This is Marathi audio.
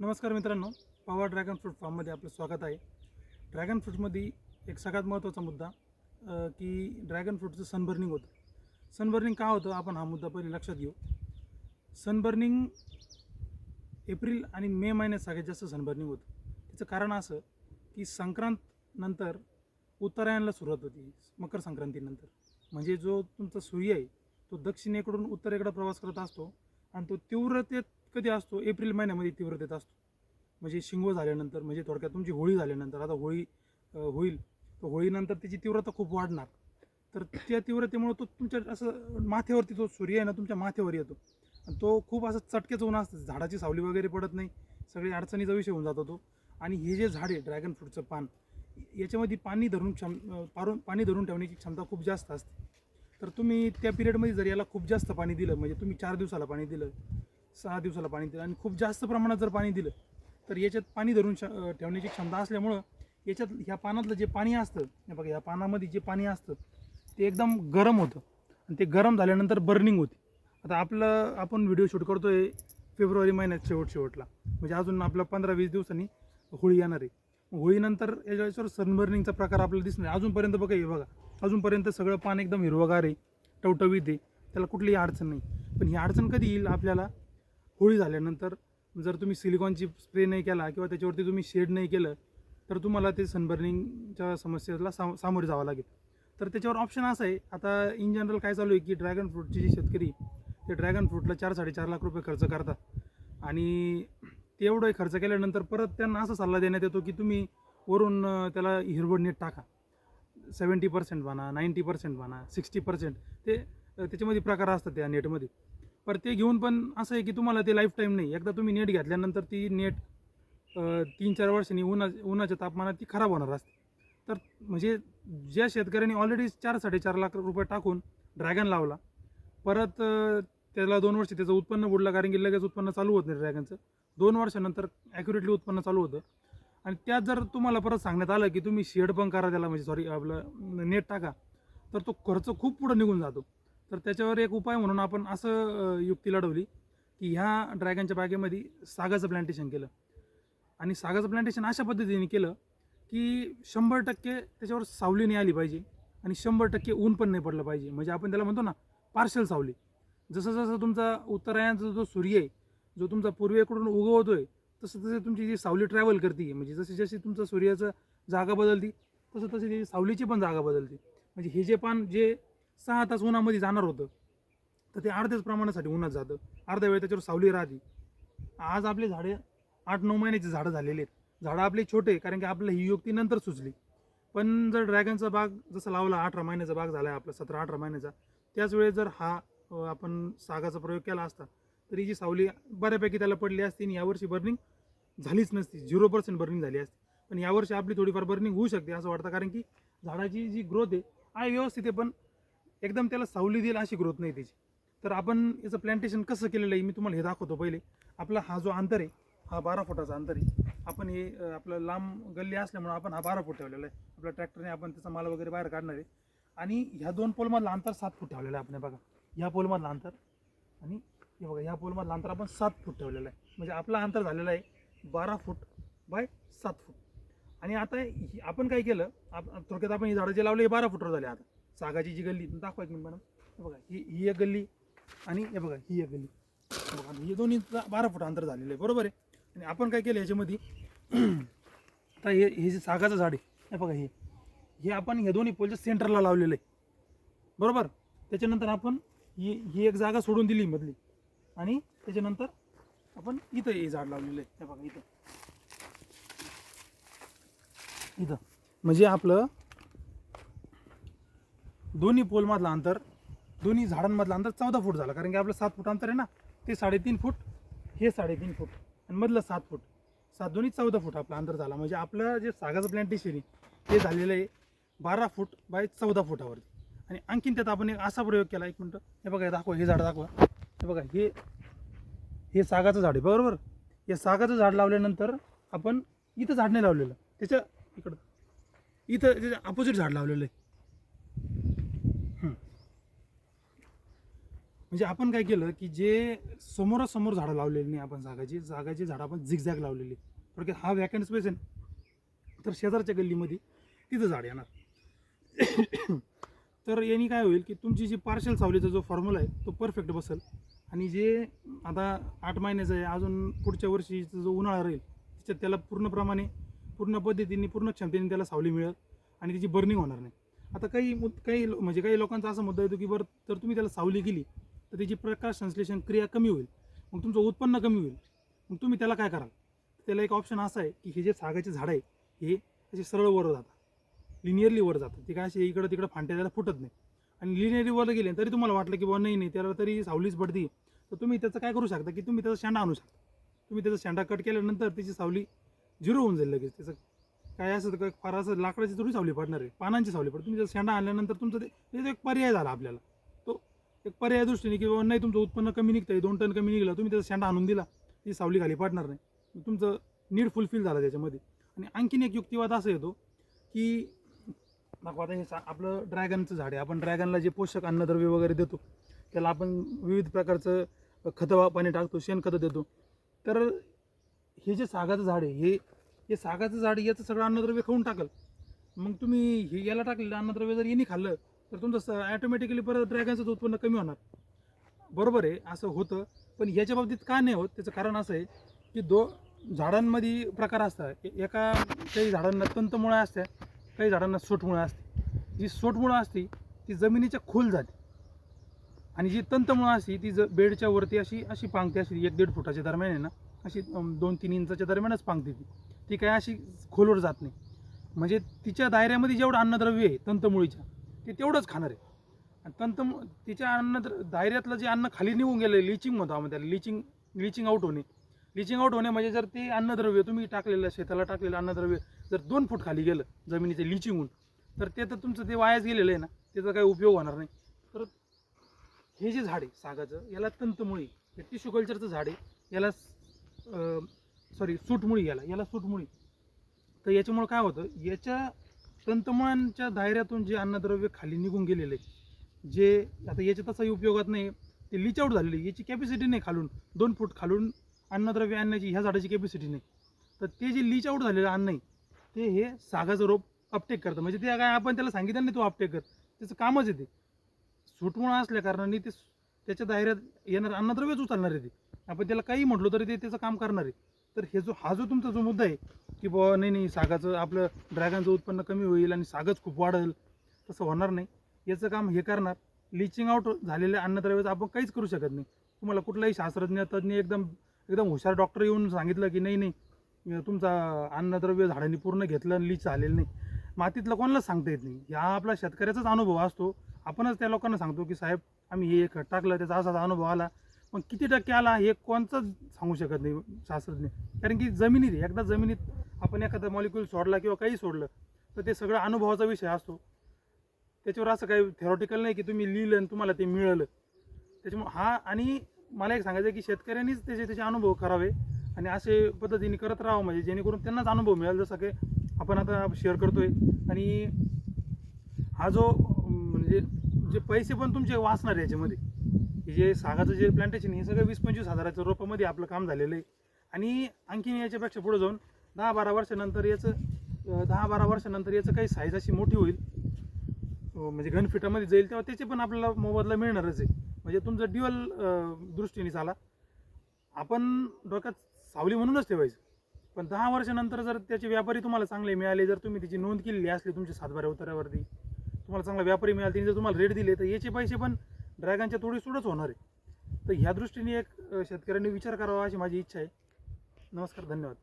नमस्कार मित्रांनो पवार ड्रॅगन फ्रूट फार्ममध्ये आपलं स्वागत आहे. ड्रॅगन फ्रूटमध्ये एक सगळ्यात महत्त्वाचा मुद्दा की ड्रॅगन फ्रूटचं सनबर्निंग होतं. सनबर्निंग का होतं? आपण हा मुद्दा पहिले लक्षात घेऊ. सनबर्निंग एप्रिल आणि मे महिन्यात सगळ्यात जास्त सनबर्निंग होतं. त्याचं कारण असं की संक्रांत नंतर उत्तरायणला सुरुवात होती मकर संक्रांतीनंतर म्हणजे जो तुमचा सूर्य आहे तो दक्षिणेकडून उत्तरेकडे प्रवास करत असतो आणि तो तीव्रतेत कधी असतो? एप्रिल महिन्यामध्ये तीव्रतेत असतो. म्हणजे शिंगो झाल्यानंतर म्हणजे थोडक्यात तुमची होळी झाल्यानंतर. आता होळी होईल. तर होळीनंतर त्याची तीव्रता खूप वाढणार. तर त्या तीव्रतेमुळे तो तुमच्या असं माथ्यावरती तो सूर्य आहे ना तुमच्या माथ्यावर येतो. आणि तो खूप असं चटकेच होऊन असतं. झाडाची सावली वगैरे पडत नाही. सगळी अडचणीचा विषय होऊन जातो तो. आणि हे जे झाड आहे ड्रॅगन फ्रूटचं पान याच्यामध्ये पाणी धरून क्षम पारून पाणी धरून ठेवण्याची क्षमता खूप जास्त असते. तर तुम्ही त्या पिरियडमध्ये जर याला खूप जास्त पाणी दिलं म्हणजे तुम्ही चार दिवसाला पाणी दिलं सहा दिवसाला पाणी दिलं आणि खूप जास्त प्रमाणात जर पाणी दिलं तर याच्यात पाणी धरून श ठेवण्याची क्षमता असल्यामुळं याच्यात ह्या पानातलं जे पाणी असतं हे बघा ह्या पानामध्ये जे पाणी असतं ते एकदम गरम होतं. आणि ते गरम झाल्यानंतर बर्निंग होती. आता आपलं आपण व्हिडिओ शूट करतो आहे फेब्रुवारी महिन्यात शेवट शेवटला. म्हणजे अजून आपलं पंधरा वीस दिवसांनी होळी येणार आहे. होळीनंतर याच्यावर सनबर्निंगचा प्रकार आपल्याला दिसणार आहे. अजूनपर्यंत बघा हे बघा. अजूनपर्यंत सगळं पान एकदम हिरवगार आहे टवटवीत आहे. त्याला कुठलीही अडचण नाही. पण ही अडचण कधी येईल आपल्याला? होळी झाल्यानंतर जर तुम्ही सिलिकॉनची स्प्रे नाही केला किंवा त्याच्यावरती तुम्ही शेड नाही केलं तर तुम्हाला ते सनबर्निंगच्या समस्येला साम सामोरे जावं लागेल. तर त्याच्यावर ऑप्शन असं आहे आता इन जनरल काय चालू आहे की ड्रॅगन फ्रूटचे जे शेतकरी ते ड्रॅगन फ्रूटला चार साडेचार लाख रुपये खर्च करतात. आणि तेवढं खर्च केल्यानंतर परत त्यांना असा सल्ला देण्यात येतो की तुम्ही वरून त्याला हिरवड नीट टाका. सेवन्टी पर्सेंट म्हणा नाईंटी पर्सेंट म्हणा सिक्स्टी पर्सेंट ते त्याच्यामध्ये प्रकार असतात त्या नेटमध्ये पर ते घेऊन पण असं आहे की तुम्हाला ते लाईफ टाईम नाही. एकदा तुम्ही नेट घेतल्यानंतर ती नेट तीन चार वर्षांनी उन्हा उन्हाच्या तापमानात ती खराब होणार असते. तर म्हणजे ज्या शेतकऱ्यांनी ऑलरेडी चार साडेचार लाख रुपये टाकून ड्रॅगन लावला परत त्याला दोन वर्ष त्याचं उत्पन्न बुडलं कारण की लगेच उत्पन्न चालू होत नाही ड्रॅगनचं दोन वर्षानंतर ॲक्युरेटली उत्पन्न चालू होतं. आणि त्यात जर तुम्हाला परत सांगण्यात आलं की तुम्ही शेड पण करा त्याला म्हणजे सॉरी आपलं नेट टाका तर तो खर्च खूप पुढं निघून जातो. तर त्याच्यावर एक उपाय म्हणून आपण असं युक्ती लढवली की ह्या ड्रॅगनच्या बागेमध्ये सागाचं प्लांटेशन केलं. आणि सागाचं प्लांटेशन अशा पद्धतीने केलं की शंभर टक्के त्याच्यावर सावली नाही आली पाहिजे आणि शंभर टक्के ऊन पण नाही पडलं पाहिजे. म्हणजे आपण त्याला म्हणतो ना पार्शल सावली. जसं जसं तुमचा उत्तरायणचा जो सूर्य आहे जो तुमचा पूर्वेकडून उगवतोय तसं तसे तुमची जी सावली ट्रॅव्हल करते म्हणजे जशी जशी तुमचं सूर्याचं जागा बदलती तसं तशी ती सावलीची पण जागा बदलते. म्हणजे हे जे पान जे सहा तास उन्हामध्ये जाणार होतं. तर ते अर्ध्याच प्रमाणासाठी उन्हात जातं. अर्ध्या वेळ त्याच्यावर सावली राहते. आज आपले झाडे आठ नऊ महिन्याची झाडं झालेले आहेत. झाडं आपले छोटे कारण की आपलं ही युक्ती नंतर सुचली. पण जर ड्रॅगनचा बाग जसं लावला अठरा महिन्याचा बाग झाला आहे आपला सतरा अठरा महिन्याचा त्याच वेळेस जर हा आपण सागाचा प्रयोग केला असता तर ही जी सावली बऱ्यापैकी त्याला पडली असती आणि यावर्षी बर्निंग झालीच नसती. झिरो पर्सेंट बर्निंग झाली असती. पण यावर्षी आपली थोडीफार बर्निंग होऊ शकते असं वाटतं कारण की झाडाची जी ग्रोथ आहे आहे व्यवस्थित आहे पण एकदम त्याला सावली देईल अशी ग्रोथ नाही त्याची. तर आपण याचं प्लांटेशन कसं केलेलं आहे मी तुम्हाला हे दाखवतो पहिले. आपला हा जो अंतर आहे हा बारा फुटाचा अंतर आहे. आपण हे आपलं लांब गल्ली असल्यामुळे आपण हा बारा फूट ठेवलेला आहे. आपल्या ट्रॅक्टरने आपण त्याचा माल वगैरे बाहेर काढणार आहे. आणि ह्या दोन पोलमधला अंतर सात फूट ठेवलेलं आहे आपण बघा. ह्या पोलमधला अंतर आणि हे बघा ह्या पोलमधला अंतर आपण सात फूट ठेवलेलं आहे. म्हणजे आपला अंतर झालेला आहे बारा फूट बाय सात फूट. आणि आता ही- आपण काय केलं आप थोडक्यात आपण ही झाडं जे लावले हे बारा फुटवर झाले आता. सागाची जी गल्ली दाखवा एक मिनिट मॅडम. हे बघा ही ही एक गल्ली आणि हे बघा ही एक गल्ली. बघा हे दोन्ही बारा फूट अंतर झालेलं आहे बरोबर आहे? आणि आपण काय केलं याच्यामध्ये? आता हे हे जे सागाचं झाड आहे हे बघा हे. हे आपण हे दोन्ही पोलच्या सेंटरला लावलेलं आहे बरोबर? त्याच्यानंतर आपण ही ही एक जागा सोडून दिली मधली. आणि त्याच्यानंतर आपण इथं हे झाड लावलेलं आहे हे बघा इथं. इथं. म्हणजे आपलं दोन्ही पोलमधलं अंतर दोन्ही झाडांमधलं अंतर चौदा फूट झालं. कारण की आपलं सात फूट अंतर आहे ना ते साडेतीन फूट हे साडेतीन फूट आणि मधलं सात फूट. सात दोन्ही चौदा फूट आपलं अंतर झाला. म्हणजे आपलं जे सागाचं प्लॅन्टेशन आहे ते झालेलं आहे बारा फूट बाय चौदा फुटावरती. आणि आणखीन त्यात आपण एक असा प्रयोग केला एक मिनटं. हे बघा दाखवा हे झाड दाखवा. हे बघा हे हे सागाचं झाड आहे बरोबर? या सागाचं झाड लावल्यानंतर आपण इथं झाड नाही लावलेलं. त्याच्या इकडं इथं त्याच्या अपोजिट झाड लावलेलं आहे. म्हणजे आपण काय केलं की जे समोरासमोर झाडं लावलेली नाही आपण जागाची जागाची झाडं आपण झिगझॅग लावलेली. थोडक्यात हा वॅकंट स्पेस आहे ना तर शेजारच्या गल्लीमध्ये तिथं झाड येणार. तर यांनी काय होईल की तुमची जी पार्शल सावलीचा जो फॉर्म्युला आहे तो परफेक्ट बसेल. आणि जे आता आठ महिन्याचं आहे अजून पुढच्या वर्षीचा जो उन्हाळा राहील त्याच्यात त्याला पूर्णप्रमाणे पूर्ण पद्धतीने पूर्ण क्षमतेने त्याला सावली मिळेल आणि त्याची बर्निंग होणार नाही. आता काही काही म्हणजे काही लोकांचा असा मुद्दा येतो की बरं तर तुम्ही त्याला सावली केली तर त्याची प्रकाश संश्लेषण क्रिया कमी होईल. मग तुमचं उत्पन्न कमी होईल. मग तुम्ही त्याला काय कराल? त्याला एक ऑप्शन असा आहे की हे जे सागाचे झाडं आहे हे असे सरळ वर जातात. लिनियरली वर जातात. ते काय असे इकडं तिकडं फांट्या त्याला फुटत नाही आणि लिनियरली वर गेले तरी तुम्हाला वाटलं की बाबा नाही नाही त्याला तरी सावलीच पडते. तर तुम्ही त्याचं काय करू शकता की तुम्ही त्याचा शेंडा आणू शकता. तुम्ही त्याचा शेंडा कट केल्यानंतर त्याची सावली झिरो होऊन जाईल लगेच. त्याचं काय असं काय फार असं लाकडाची थोडी सावली पडणार आहे. पानांची सावली पडते. तुम्ही त्याचा शेंडा आणल्यानंतर तुमचं ते त्याचा एक पर्याय झाला आपल्याला. एक पर्याय दृष्टीने की बाबा नाही तुमचं उत्पन्न कमी निघतंय दोन टन कमी निघलं तुम्ही त्याचा शेंडा आणून दिला ती सावली खाली पाडणार नाही. तुमचं नीड फुलफिल झालं त्याच्यामध्ये. आणि आणखीन एक युक्तिवाद असं येतो की दाखवा आता हे सा आपलं ड्रॅगनचं झाड आहे. आपण ड्रॅगनला जे पोषक अन्नद्रव्य वगैरे देतो त्याला आपण विविध प्रकारचं खतं पाणी टाकतो शेणखतं देतो. तर हे जे सागाचं झाड आहे हे हे सागाचं झाड याचं सगळं अन्नद्रव्य खाऊन टाकल. मग तुम्ही हे याला टाकलेलं अन्नद्रव्य जर यांनी खाल्लं तर तुमचं ॲटोमॅटिकली परत ड्रॅगनचं उत्पन्न कमी होणार. बरोबर आहे असं होतं. पण याच्या बाबतीत का नाही होत? त्याचं कारण असं आहे की दो झाडांमध्ये प्रकार असतात. एका काही झाडांना तंतमुळं असतात काही झाडांना सोटमुळं असते. जी सोटमुळं असते ती जमिनीच्या खोल जाते आणि जी तंतमुळं असते ती ज बेडच्या वरती अशी अशी पांगते अशी एक दीड फुटाच्या दरम्यान आहे ना अशी दोन तीन इंचाच्या दरम्यानच पांगते ती. ती काय अशी खोलवर जात नाही. म्हणजे तिच्या दायऱ्यामध्ये जेवढं अन्नद्रव्य आहे तंतमुळीच्या ते तेवढंच खाणार आहे. आणि तंत तिच्या अन्न धायऱ्यातलं जे अन्न खाली निघून गेलं लिचिंग म्हणतो आम्ही त्याला लिचिंग लिचिंग आउट होणे. लिचिंग आउट होणे म्हणजे जर ते अन्नद्रव्य तुम्ही टाकलेलं शेताला टाकलेलं अन्नद्रव्य जर दोन फूट खाली गेलं जमिनीचे लिचिंग तर ते तर तुमचं ते वायाच गेलेलं आहे ना त्याचा काही उपयोग होणार नाही. तर हे जे झाड आहे सागाचं याला तंतमुळी हे टिश्यू कल्चरचं झाड आहे याला सॉरी सूटमुळी याला याला सूटमुळी. तर याच्यामुळं काय होतं याच्या तंतमानच्या दायऱ्यातून जे अन्नद्रव्य खाली निघून गेलेलं आहे जे आता याच्या तसाही उपयोगात नाही ते लिच आउट झालेली आहे. याची कॅपॅसिटी नाही खालून दोन फूट खालून अन्नद्रव्य आणण्याची ह्या झाडाची कॅपॅसिटी नाही. तर ते जे लीच आउट झालेलं अन्न आहे ते हे सागाचं रोप अपटेक करतं. म्हणजे ते काय आपण त्याला सांगितलं नाही तो अपटेक कर त्याचं कामच आहे ते. सुटमुळं असल्या कारणाने ते त्याच्या दायऱ्यात येणार अन्नद्रव्यच उचलणार आहे ते. आपण त्याला काही म्हटलो तरी ते त्याचं काम करणार आहे. तर हे जो हा जो तुमचा जो मुद्दा आहे की बुवा नाही नाही सागाचं आपलं ड्रॅगनचं उत्पन्न कमी होईल आणि सागच खूप वाढेल तसं होणार नाही. याचं काम हे करणार. लिचिंग आउट झालेल्या अन्नद्रव्याचं आपण काहीच करू शकत नाही. तुम्हाला कुठलाही शास्त्रज्ञ तज्ज्ञ एकदम एकदम हुशार डॉक्टर येऊन सांगितलं की नाही नाही तुमचा अन्नद्रव्य झाडांनी पूर्ण घेतलं आणि लीच झालेलं नाही. मातीतलं कोणालाच सांगता येत नाही. हा आपला शेतकऱ्याचाच अनुभव असतो. आपणच त्या लोकांना सांगतो की साहेब आम्ही हे खत टाकलं त्याचा असाच अनुभव आला. पण किती टक्के आला हे कोणचं सांगू शकत नाही शास्त्रज्ञ. कारण की जमिनीत एकदा जमिनीत आपण एखादा मॉलिक्यूल सोडला किंवा काही सोडलं तर ते सगळं अनुभवाचा विषय असतो. त्याच्यावर असं काही थेरॉटिकल नाही की तुम्ही लिहिलं आणि तुम्हाला ते मिळालं. त्याच्यामुळे हा आणि मला एक सांगायचं आहे की शेतकऱ्यांनीच त्याचे त्याचे अनुभव करावे आणि असे पद्धतीने करत राहावं म्हणजे जेणेकरून त्यांनाच अनुभव मिळेल. जसं की आपण आता शेअर करतोय आणि हा जो म्हणजे जे पैसे पण तुमचे वाचणार याच्यामध्ये हे जे सागाचं जे प्लांटेशन हे सगळं वीस पंचवीस हजाराच्या रोपामध्ये आपलं काम झालेलं आहे. आणि आणखीन याच्यापेक्षा पुढे जाऊन दहा बारा वर्षानंतर याचं दहा बारा वर्षानंतर याचं काही साईज अशी मोठी होईल. म्हणजे घनफिटामध्ये जाईल तेव्हा त्याचे पण आपल्याला मोबदला मिळणारच आहे. म्हणजे तुमचं ड्युअल दृष्टीने चाला आपण डोक्यात सावली म्हणूनच ठेवायचं. पण दहा वर्षानंतर जर त्याचे व्यापारी तुम्हाला चांगले मिळाले जर तुम्ही त्याची नोंद केलेली असली तुमच्या सातबाऱ्या उतारावरती तुम्हाला चांगला व्यापारी मिळाला त्यांनी जर तुम्हाला रेट दिले तर याचे पैसे पण ड्रॅगनच्या थोडी सुडच होणार आहे. तर ह्या दृष्टीने एक शेतकऱ्यांनी विचार करावा अशी माझी इच्छा आहे. नमस्कार धन्यवाद.